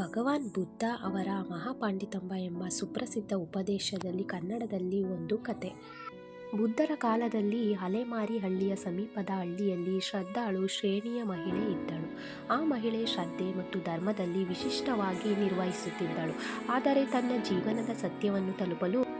ಭಗವಾನ್ ಬುದ್ಧ ಅವರ ಮಹಾಪಾಂಡಿತಂಬ ಎಂಬ ಸುಪ್ರಸಿದ್ಧ ಉಪದೇಶದಲ್ಲಿ ಕನ್ನಡದಲ್ಲಿ ಒಂದು ಕತೆ. ಬುದ್ಧರ ಕಾಲದಲ್ಲಿ ಅಲೆಮಾರಿ ಹಳ್ಳಿಯ ಸಮೀಪದ ಹಳ್ಳಿಯಲ್ಲಿ ಶ್ರದ್ಧಾಳು ಶ್ರೇಣಿಯ ಮಹಿಳೆ ಇದ್ದಳು. ಆ ಮಹಿಳೆ ಶ್ರದ್ಧೆ ಮತ್ತು ಧರ್ಮದಲ್ಲಿ ವಿಶಿಷ್ಟವಾಗಿ ನಿರ್ವಹಿಸುತ್ತಿದ್ದಳು. ಆದರೆ ತನ್ನ ಜೀವನದ ಸತ್ಯವನ್ನು ತಲುಪಲು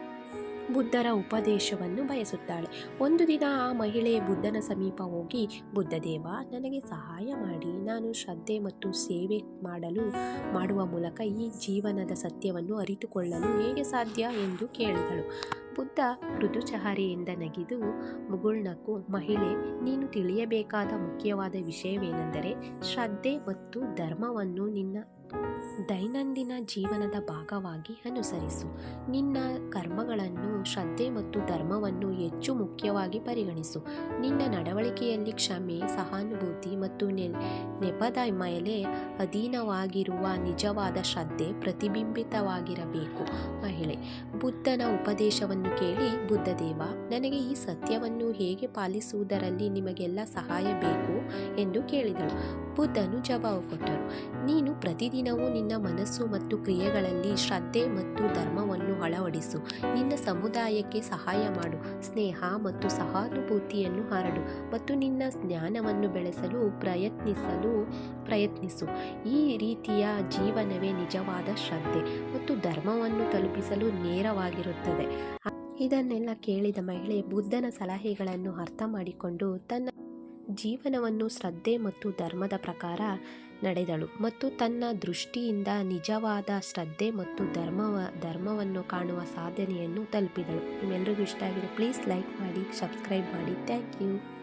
ಬುದ್ಧರ ಉಪದೇಶವನ್ನು ಬಯಸುತ್ತಾಳೆ. ಒಂದು ದಿನ ಆ ಮಹಿಳೆ ಬುದ್ಧನ ಸಮೀಪ ಹೋಗಿ ಬುದ್ಧದೇವ ನನಗೆ ಸಹಾಯ ಮಾಡಿ. ನಾನು ಶ್ರದ್ಧೆ ಮತ್ತು ಸೇವೆ ಮಾಡಲು, ಮಾಡುವ ಮೂಲಕ ಈ ಜೀವನದ ಸತ್ಯವನ್ನು ಅರಿತುಕೊಳ್ಳಲು ಹೇಗೆ ಸಾಧ್ಯ? ಎಂದು ಕೇಳಿದಳು. ಬುದ್ಧ ಮೃದು ಚಹರೆಯಿಂದ ನಗಿದು, ಮುಗುಳ್ನಕ್ಕು, ಮಹಿಳೆ, ನೀನು ತಿಳಿಯಬೇಕಾದ ಮುಖ್ಯವಾದ ವಿಷಯವೇನೆಂದರೆ, ಶ್ರದ್ಧೆ ಮತ್ತು ಧರ್ಮವನ್ನು ನಿನ್ನ ದೈನಂದಿನ ಜೀವನದ ಭಾಗವಾಗಿ ಅನುಸರಿಸು. ನಿನ್ನ ಕರ್ಮಗಳನ್ನು ಶ್ರದ್ಧೆ ಮತ್ತು ಧರ್ಮವನ್ನು ಹೆಚ್ಚು ಮುಖ್ಯವಾಗಿ ಪರಿಗಣಿಸು. ನಿನ್ನ ನಡವಳಿಕೆಯಲ್ಲಿ ಕ್ಷಮೆ, ಸಹಾನುಭೂತಿ ಮತ್ತು ನೆ, ನೆಪದ ಮೇಲೆ ಅಧೀನವಾಗಿರುವ ನಿಜವಾದ ಶ್ರದ್ಧೆ ಪ್ರತಿಬಿಂಬಿತವಾಗಿರಬೇಕು. ಮಹಿಳೆ, ಬುದ್ಧನ ಉಪದೇಶವನ್ನು ಕೇಳಿ, ಬುದ್ಧದೇವ, ನನಗೆ ಈ ಸತ್ಯವನ್ನು ಹೇಗೆ ಪಾಲಿಸುವುದರಲ್ಲಿ ನಿಮಗೆಲ್ಲ ಸಹಾಯ ಬೇಕು? ಎಂದು ಕೇಳಿದಳು. ಬುದ್ಧನು ಜವಾಬು ಕೊಟ್ಟರು ನೀನು ಪ್ರತಿದಿನವೂ ನಿನ್ನ ಮನಸ್ಸು ಮತ್ತು ಕ್ರಿಯೆಗಳಲ್ಲಿ ಶ್ರದ್ಧೆ ಮತ್ತು ಧರ್ಮವನ್ನು ಅಳವಡಿಸು. ನಿನ್ನ ಸಮುದಾಯಕ್ಕೆ ಸಹಾಯ ಮಾಡು. ಸ್ನೇಹ ಮತ್ತು ಸಹಾನುಭೂತಿಯನ್ನು ಹರಡು ಮತ್ತು ನಿನ್ನ ಜ್ಞಾನವನ್ನು ಬೆಳೆಸಲು ಪ್ರಯತ್ನಿಸಲು ಪ್ರಯತ್ನಿಸು. ಈ ರೀತಿಯ ಜೀವನವೇ ನಿಜವಾದ ಶ್ರದ್ಧೆ ಮತ್ತು ಧರ್ಮವನ್ನು ತಲುಪಿಸಲು ನೇರವಾಗಿರುತ್ತದೆ. ಇದನ್ನೆಲ್ಲ ಕೇಳಿದ ಮಹಿಳೆ ಬುದ್ಧನ ಸಲಹೆಗಳನ್ನು ಅರ್ಥ ಮಾಡಿಕೊಂಡು ತನ್ನ ಜೀವನವನ್ನು ಶ್ರದ್ಧೆ ಮತ್ತು ಧರ್ಮದ ಪ್ರಕಾರ ನಡೆದಳು ಮತ್ತು ತನ್ನ ದೃಷ್ಟಿಯಿಂದ ನಿಜವಾದ ಶ್ರದ್ಧೆ ಮತ್ತು ಧರ್ಮವ, ಧರ್ಮವನ್ನು ಕಾಣುವ ಸಾಧನೆಯನ್ನು ತಲುಪಿದಳು. ನಿಮ್ಮೆಲ್ಲರಿಗೂ ಇಷ್ಟ ಆಗಿದೆ ಪ್ಲೀಸ್ ಲೈಕ್ ಮಾಡಿ ಸಬ್ಸ್ಕ್ರೈಬ್ ಮಾಡಿ. Thank you